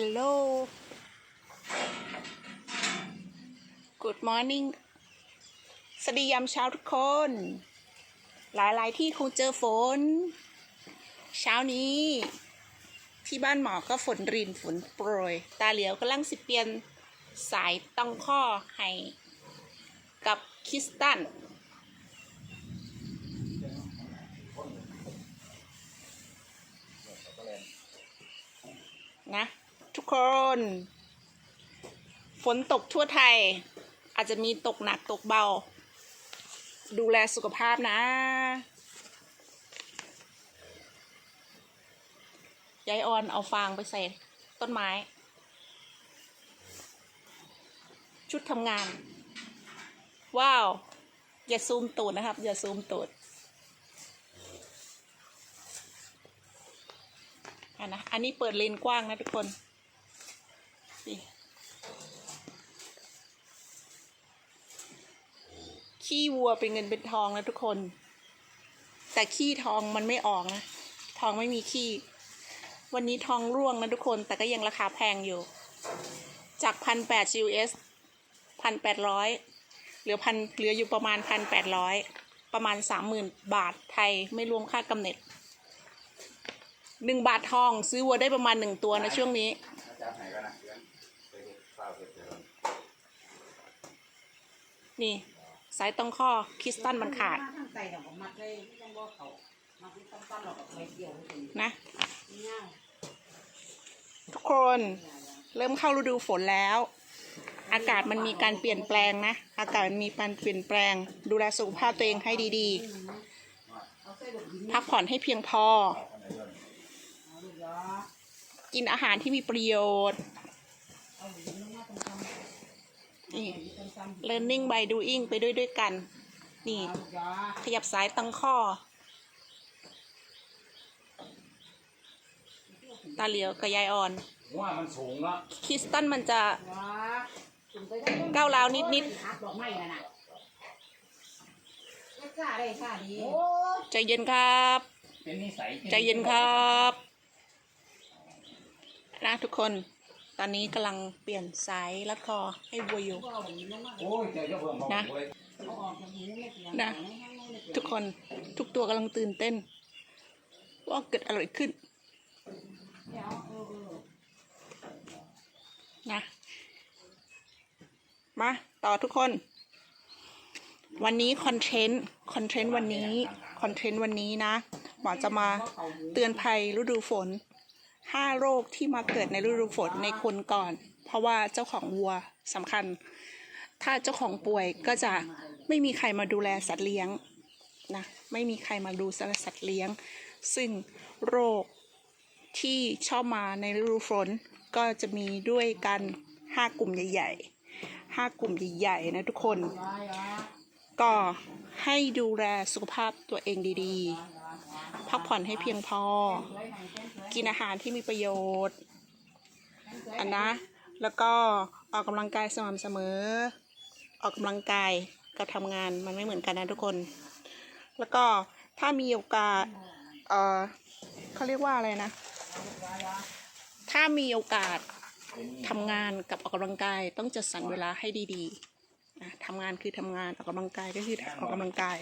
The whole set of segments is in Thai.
Hello Good morning สวัสดียามเช้าทุกคน หลายๆที่คงเจอฝน เช้านี้ ที่บ้านหมอก็ฝนรินฝนโปรย ตาเหลียวกำลังสิเปลี่ยนสายต้องข้อให้ กับคิสตัน นะ ทุก คน ฝนตกทั่วไทย อาจจะมีตกหนักตกเบา ดูแลสุขภาพนะ ยายออนเอาฟางไปใส่ต้นไม้ ชุดทำงาน ว้าว อย่าซูมตูดนะครับ อย่าซูมตูดอันนะ อันนี้เปิดเลนกว้างนะทุกคน ขี้วัวเป็นเงินเป็นทองนะทุกคน แต่ขี้ทองมันไม่ออกนะ ทองไม่มีขี้ วันนี้ทองร่วงนะทุกคน แต่ก็ยังราคาแพงอยู่ จากพันแปด US พันแปดร้อยเหลือพันเหลืออยู่ประมาณพันแปดร้อยประมาณสามหมื่นบาทไทยไม่รวมค่ากำเนิดหนึ่งบาททองซื้อวัวได้ประมาณหนึ่งตัวนะช่วงนี้อาจารย์ไหน สายตรงข้อคริสตันมันขาดทางใต้ดอกบ่มักเลยไม่ต้องบ่เขามักที่ตั้มๆหรอกไปเดียวเลยนะ ทุกคนเริ่มเข้าฤดูฝนแล้ว อากาศมันมีการเปลี่ยนแปลงนะ อากาศมันมีการเปลี่ยนแปลง ดูแลสุขภาพตัวเองให้ดีๆ พักผ่อนให้เพียงพอ กินอาหารที่มีประโยชน์ เอาดินลงมาตรงๆ นี่ตรงๆ learning by doing ไปด้วยด้วยกัน นี่เอาลูกยอขยับสายตั้งข้อ ตาเหลียวกับยายอ่อนหัวมันสูงเนาะคริสตันมันจะยอถึงไปได้ก้าวร้าวนิดๆหักดอกไม้นั่นน่ะไม่กล้าได้กล้าดีใจเย็นครับเป็นนิสัยใจเย็นครับ นะทุกคน ตอนนี้กำลังเปลี่ยนสายรัดคอให้วัวอยู่นะนะทุกคนทุกตัวกำลังตื่นเต้น ว่าเกิดอะไรขึ้นนะมาต่อทุกคน วันนี้คอนเทนต์คอนเทนต์วันนี้คอนเทนต์วันนี้นะหมอจะมาเตือนภัยฤดูฝน ห้าโรคที่มาเกิดในฤดูฝนในคนก่อน เพราะว่าเจ้าของวัวสำคัญ ถ้าเจ้าของป่วยก็จะไม่มีใครมาดูแลสัตว์เลี้ยงนะไม่มีใครมาดูแลสัตว์เลี้ยง ซึ่งโรคที่ชอบมาในฤดูฝนก็จะมีด้วยกันห้ากลุ่มใหญ่ๆห้ากลุ่มใหญ่ๆนะทุกคน ก็ให้ดูแลสุขภาพตัวเองดีๆ พักผ่อนให้เพียงพอ กินอาหารที่มีประโยชน์อันนะ แล้วก็ออกกำลังกายสม่ำเสมอ ออกกำลังกายกับทำงานมันไม่เหมือนกันนะทุกคน แล้วก็ถ้ามีโอกาสเออเขาเรียกว่าอะไรนะ ถ้ามีโอกาสทำงานกับออกกำลังกายต้องจัดสรรเวลาให้ดีๆทำงานคือทำงานออกกำลังกายก็คือออกกำลังกาย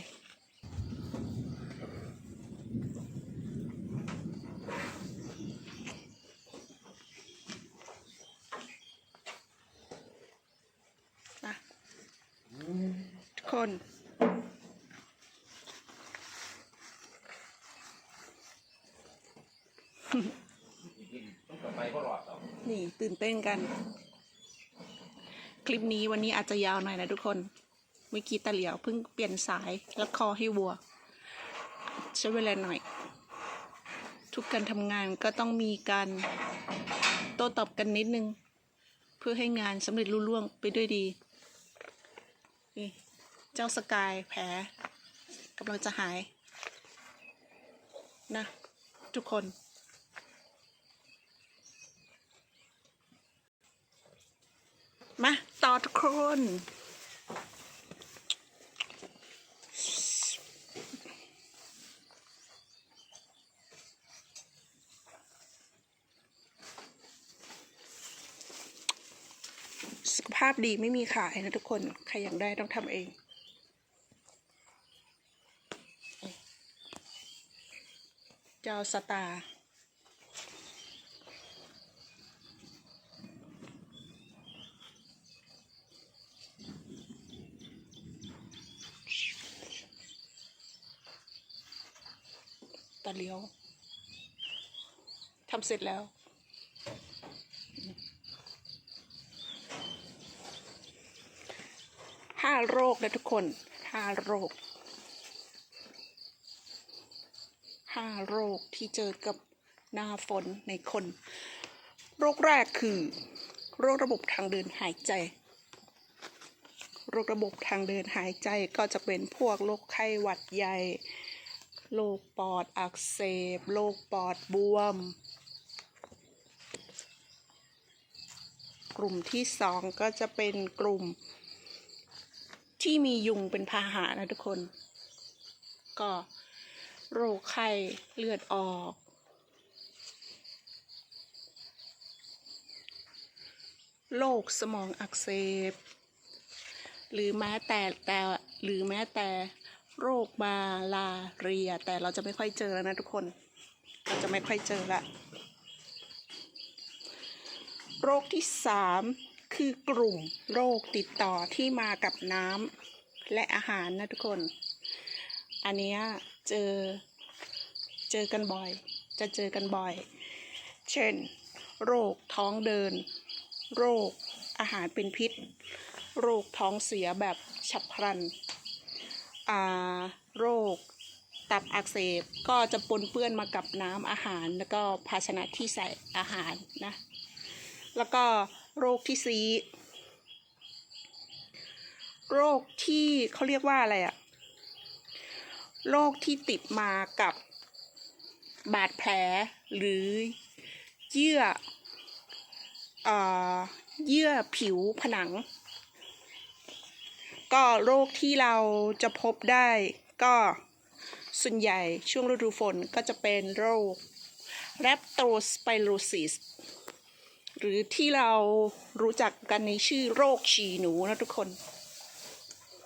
นะทุก คนต้องกลับไปก็รอดต่อนี่ตื่นเต้นกัน คลิปนี้วันนี้อาจจะยาวหน่อยนะทุกคนเมื่อกี้ตาเหลียวเพิ่งเปลี่ยนสายแล้วคอให้วัวใช้เวลาหน่อย ทุกการทำงานก็ต้องมีการโต้ตอบกันนิดนึง เพื่อให้งานสำเร็จรุ่ล่วงไปด้วยดี นี่ เจ้าสกายแผลกำลังจะหาย นะ ทุกคน มา ต่อทุกคนสุขภาพดีไม่มีขายนะทุกคน ใครอยากได้ต้องทำเอง เจ้าสตาร์ตาเลี้ยวทำเสร็จแล้ว ห้าโรคนะทุกคน ห้าโรค ห้าโรคที่เจอกับหน้าฝนในคน โรคแรกคือ โรคระบบทางเดินหายใจ โรคระบบทางเดินหายใจก็จะเป็นพวกโรคไข้หวัดใหญ่ โรคปอดอักเสบ โรคปอดบวม กลุ่มที่สองก็จะเป็นกลุ่ม ที่มียุงเป็นพาหะนะทุกคน ก็ โรคไข้เลือดออก โรคสมองอักเสบ หรือแม้แต่แต่หรือแม้แต่โรคมาลาเรีย แต่เราจะไม่ค่อยเจอแล้วนะทุกคน เราจะไม่ค่อยเจอละ โรคที่สามคือกลุ่มโรคติดต่อที่มากับน้ำและอาหารนะทุกคน อันนี้ เจอ เจอกันบ่อย จะเจอกันบ่อย เช่น โรคท้องเดิน โรคอาหารเป็นพิษ โรคท้องเสียแบบฉับพลันอ่าโรคตับอักเสบก็จะปนเปื้อนมากับน้ำอาหาร แล้วก็ภาชนะที่ใส่อาหารนะ แล้วก็โรคที่ซีโรคที่เขาเรียกว่าอะไรอะ โรคที่ติดมากับบาดแผลหรือเยื่อเอ่อเยื่อผิวผนัง ก็โรคที่เราจะพบได้ก็ส่วนใหญ่ช่วงฤดูฝนก็จะเป็นโรค Leptospirosis หรือที่เรารู้จักกันในชื่อโรคฉี่หนูนะทุกคน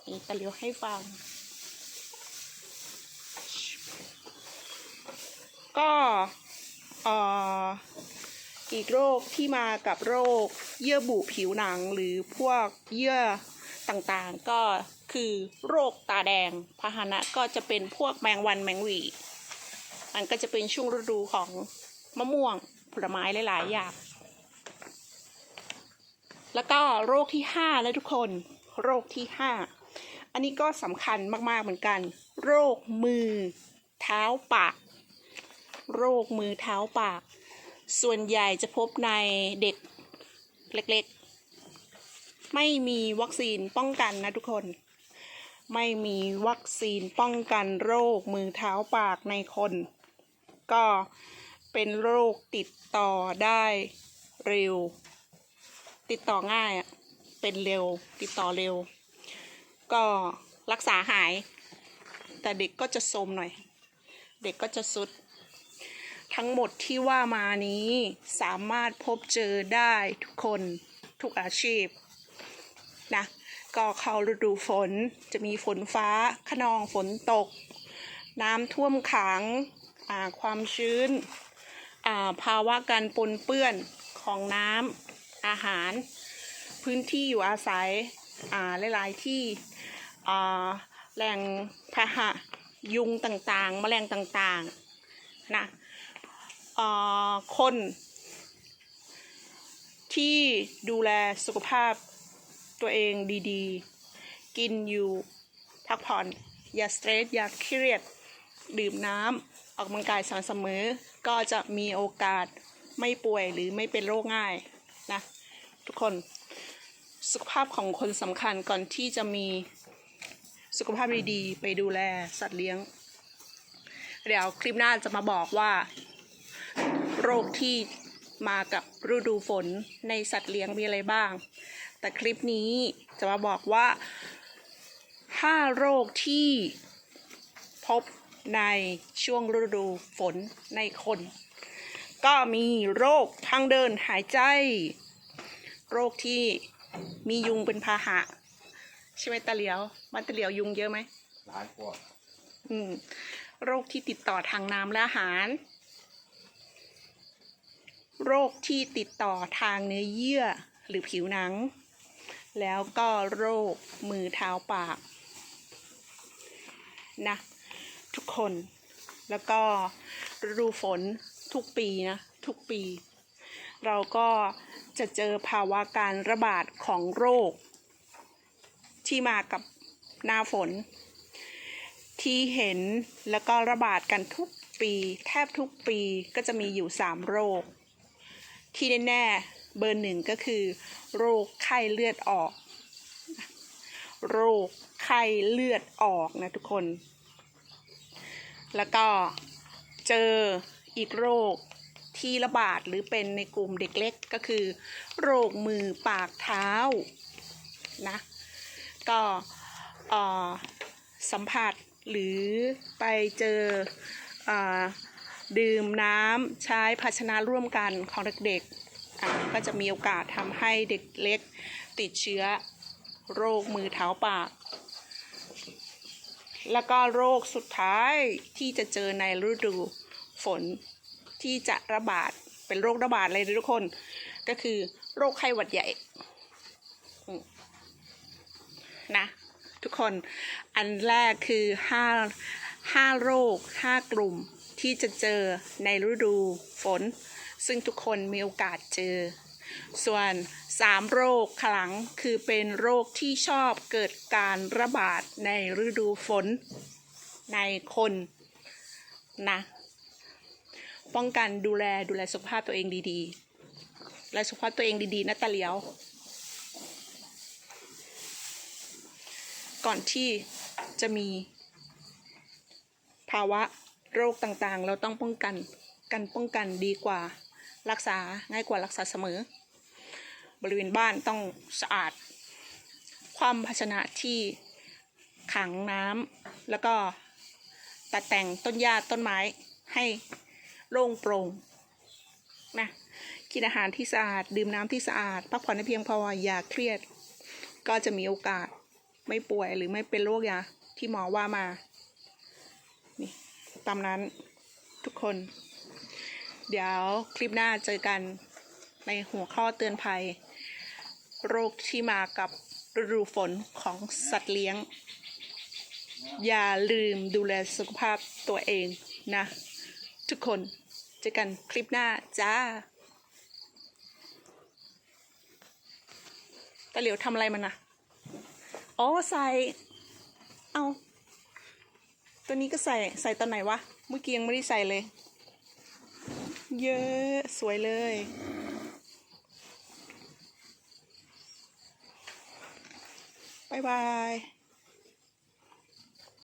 นี่ตะเลียวให้ฟัง ก็เอ่ออีกโรคที่มากับโรคเยื่อบุผิวหนังหรือพวกเยื่อต่างๆ ก็คือโรคตาแดงพาหนะก็จะเป็นพวกแมงวันแมงวีมันก็จะเป็นช่วงฤดูของมะม่วงผลไม้หลายๆอย่างแล้วก็โรคที่ห้าแล้วทุกคน โรคที่ห้าอันนี้ก็สำคัญมากๆเหมือนกัน โรคมือ เท้าปาก โรคมือเท้าปาก ส่วนใหญ่จะพบในเด็กเล็กๆ ไม่มีวัคซีนป้องกันนะทุกคน ไม่มีวัคซีนป้องกันโรคมือเท้าปากในคน ก็เป็นโรคติดต่อได้เร็ว ติดต่อง่ายอะเป็นเร็วติดต่อเร็ว ก็รักษาหาย แต่เด็กก็จะโทมหน่อย เด็กก็จะสุด ทั้งหมดที่ว่ามานี้สามารถพบเจอได้ทุกคนทุกอาชีพนะก็เข้าฤดูฝนจะมีฝนฟ้าขนองฝนตก น้ำท่วมขังความชื้นาภาวะการปนเปื้อนของน้ำอาหาร พื้นที่อยู่อาศัยหลาย ๆ ที่แหล่งพาหะยุงต่าง ๆ แมลงต่าง ๆ นะ คนที่ดูแลสุขภาพตัวเองดีๆ กินอยู่พักผ่อน อย่าสเตรสอย่าเครียด ดื่มน้ำออกกำลังกายสม่ำเสมอ ก็จะมีโอกาสไม่ป่วยหรือไม่เป็นโรคง่ายนะทุกคนสุขภาพของคนสำคัญก่อนที่จะมีสุขภาพดีๆ ไปดูแลสัตว์เลี้ยง เดี๋ยวคลิปหน้าจะมาบอกว่า รคที่มากับฤดูฝนในสัตว์เลี้ยงมีอะไรบ้าง แต่คลิปนี้จะมาบอกว่า 5 โรคที่พบในช่วงฤดูฝนในคน ก็มีโรคทางเดินหายใจ โรคที่มียุงเป็นพาหะ ใช่ไหมตาเหลียวบ้านตาเหลียวยุงเยอะไหมหลายกว่าอืมโรคที่ติดต่อทางน้ำและอาหาร โรคที่ติดต่อทางเนื้อเยื่อหรือผิวหนัง แล้วก็โรคมือเท้าปากนะทุกคนแล้วก็ฤดูฝนทุกปีนะทุกปี เราก็จะเจอภาวะการระบาดของโรค ที่มากับหน้าฝน ที่เห็นแล้วก็ระบาดกันทุกปี แทบทุกปีก็จะมีอยู่ 3 โรค ที่แน่ๆเบอร์หนึ่งก็คือ โรคไข้เลือดออก โรคไข้เลือดออกนะทุกคน แล้วก็เจออีกโรคที่ระบาดหรือเป็นในกลุ่มเด็กเล็กก็คือ โรคมือปากเท้านะก็อ่อสัมผัสหรือไปเจอเออ ดื่มน้ำใช้ภาชนะร่วมกันของเด็กๆ ก็จะมีโอกาสทำให้เด็กเล็กติดเชื้อโรคมือเท้าปาก แล้วก็โรคสุดท้ายที่จะเจอในฤดูฝนที่จะระบาดเป็นโรคระบาดเลยทุกคน ก็คือโรคไข้หวัดใหญ่นะทุกคนอันแรกคือห้าห้าโรคห้ากลุ่ม ที่จะเจอในฤดูฝน ซึ่งทุกคนมีโอกาสเจอ ส่วนสามโรคขลังคือเป็นโรคที่ชอบเกิดการระบาดในฤดูฝนในคนนะป้องกันดูแลดูแลสุขภาพตัวเองดีๆ และสุขภาพตัวเองดีๆนะตาเหลียว ก่อนที่จะมีภาวะ โรคต่างๆ เราต้องป้องกันกันป้องกันดีกว่ารักษาง่ายกว่ารักษาเสมอ บริเวณบ้านต้องสะอาด ความภาชนะที่ขังน้ำแล้วก็ตัดแต่งต้นหญ้าต้นไม้ให้โล่งโปร่งนะกินอาหารที่สะอาด ดื่มน้ำที่สะอาด พักผ่อนให้เพียงพออย่าเครียด ก็จะมีโอกาสไม่ป่วยหรือไม่เป็นโรคยาที่หมอว่ามา ตามนั้นทุกคน เดี๋ยวคลิปหน้าเจอกันในหัวข้อเตือนภัย โรคที่มากับฤดูฝนของสัตว์เลี้ยง อย่าลืมดูแลสุขภาพตัวเองนะ ทุกคนเจอกันคลิปหน้าจ้าตาเหลียวทำอะไรมันนะอ๋อใส่เอา ตัวนี้ก็ใส่ใส่ตอนไหนวะ เมื่อกี้ยังไม่ได้ใส่เลย เยอะสวยเลย บ๊ายบาย